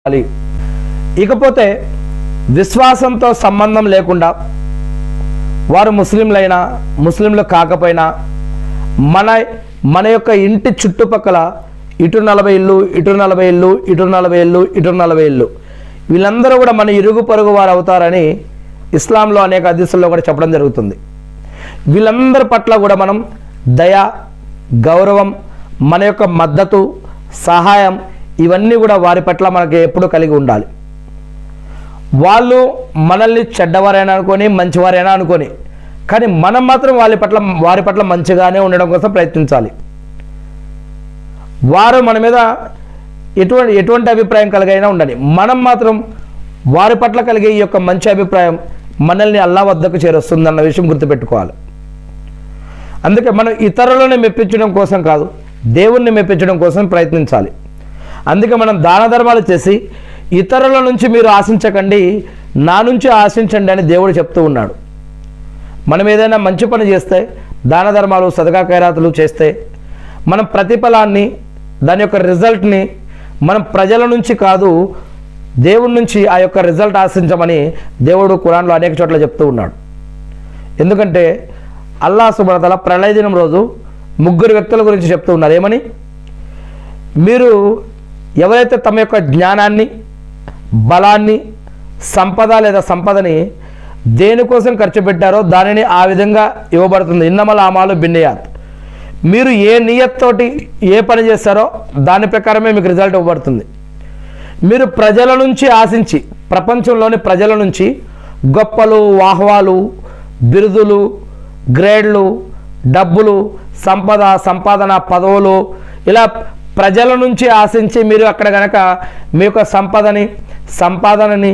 ఉండాలి ఇకపోతే విశ్వాసంతో సంబంధం లేకుండా వారు ముస్లింలైనా ముస్లింలు కాకపోయినా మన మన యొక్క ఇంటి చుట్టుపక్కల ఇటు నలభై ఇల్లు ఇటు నలభై ఇల్లు ఇటు నలభై ఇల్లు ఇటు నలభై ఇల్లు వీళ్ళందరూ కూడా మన ఇరుగు పొరుగు వారు అవుతారని ఇస్లాంలో అనేక అదిశల్లో కూడా చెప్పడం జరుగుతుంది. వీళ్ళందరి పట్ల కూడా మనం దయ గౌరవం మన యొక్క మద్దతు సహాయం ఇవన్నీ కూడా వారి పట్ల మనకి ఎప్పుడు కలిగి ఉండాలి. వాళ్ళు మనల్ని చెడ్డవారైనా అనుకొని మంచివారైనా అనుకొని కానీ మనం మాత్రం వాళ్ళ పట్ల వారి పట్ల మంచిగానే ఉండడం కోసం ప్రయత్నించాలి. వారు మన మీద ఎటువంటి ఎటువంటి అభిప్రాయం కలిగైనా ఉండాలి మనం మాత్రం వారి పట్ల కలిగే ఈ యొక్క మంచి అభిప్రాయం మనల్ని అల్లా వద్దకు చేరుస్తుందన్న విషయం గుర్తుపెట్టుకోవాలి. అందుకే మనం ఇతరులను మెప్పించడం కోసం కాదు దేవుణ్ణి మెప్పించడం కోసం ప్రయత్నించాలి. అందుకే మనం దాన ధర్మాలు చేసి ఇతరుల నుంచి మీరు ఆశించకండి నా నుంచి ఆశించండి అని దేవుడు చెప్తూ ఉన్నాడు. మనం ఏదైనా మంచి పని చేస్తే దాన ధర్మాలు సదగా ఖైరాతులు చేస్తే మనం ప్రతిఫలాన్ని దాని యొక్క రిజల్ట్ని మనం ప్రజల నుంచి కాదు దేవుడి నుంచి ఆ యొక్క రిజల్ట్ ఆశించమని దేవుడు కురాన్లో అనేక చోట్ల చెప్తూ ఉన్నాడు. ఎందుకంటే అల్లా సుబ్రతల ప్రళయ దినం రోజు ముగ్గురు వ్యక్తుల గురించి చెప్తూ ఉన్నారు. ఏమని? మీరు ఎవరైతే తమ యొక్క జ్ఞానాన్ని బలాన్ని సంపద లేదా సంపదని దేనికోసం ఖర్చు పెట్టారో దానిని ఆ విధంగా ఇవ్వబడుతుంది. ఇన్నమల ఆమాలు బిన్నయాత్. మీరు ఏ నియత్తోటి ఏ పని చేస్తారో దాని ప్రకారమే మీకు రిజల్ట్ ఇవ్వబడుతుంది. మీరు ప్రజల నుంచి ఆశించి ప్రపంచంలోని ప్రజల నుంచి గొప్పలు వాహ్వాలు బిరుదులు గ్రేడ్లు డబ్బులు సంపద సంపాదన పదవులు ఇలా ప్రజల నుంచి ఆశించి మీరు అక్కడ కనుక మీ యొక్క సంపదని సంపాదనని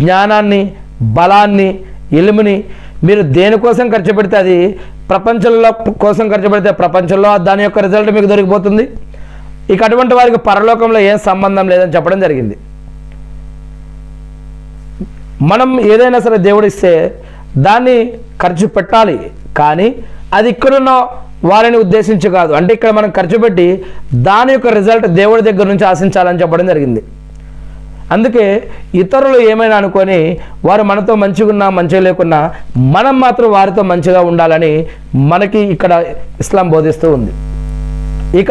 జ్ఞానాన్ని బలాన్ని ఇలుముని మీరు దేనికోసం ఖర్చు పెడితే అది ప్రపంచంలో కోసం ఖర్చు పెడితే ప్రపంచంలో దాని యొక్క రిజల్ట్ మీకు దొరికిపోతుంది. ఇక అటువంటి వారికి పరలోకంలో ఏం సంబంధం లేదని చెప్పడం జరిగింది. మనం ఏదైనా సరే దేవుడిస్తే దాన్ని ఖర్చు పెట్టాలి. కానీ అది ఇక్కడున్న వారిని ఉద్దేశించి కాదు. అంటే ఇక్కడ మనం ఖర్చు పెట్టి దాని యొక్క రిజల్ట్ దేవుడి దగ్గర నుంచి ఆశించాలని చెప్పడం జరిగింది. అందుకే ఇతరులు ఏమైనా అనుకొని వారు మనతో మంచిగా ఉన్నా మంచిగా లేకున్నా మనం మాత్రం వారితో మంచిగా ఉండాలని మనకి ఇక్కడ ఇస్లాం బోధిస్తూ ఉంది. ఇక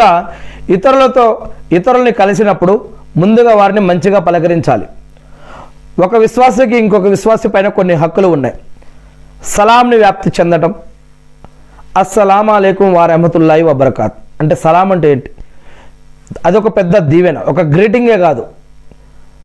ఇతరులతో ఇతరుల్ని కలిసినప్పుడు ముందుగా వారిని మంచిగా పలకరించాలి. ఒక విశ్వాసకి ఇంకొక విశ్వాసి పైన కొన్ని హక్కులు ఉన్నాయి. సలాంని వ్యాప్తి చెందటం అస్సలాం అలైకుం వారహమతుల్లాhi వబర్కాత్. అంటే సలాం అంటే ఏంటి? అదొక పెద్ద దీవెన ఒక గ్రీటింగే కాదు.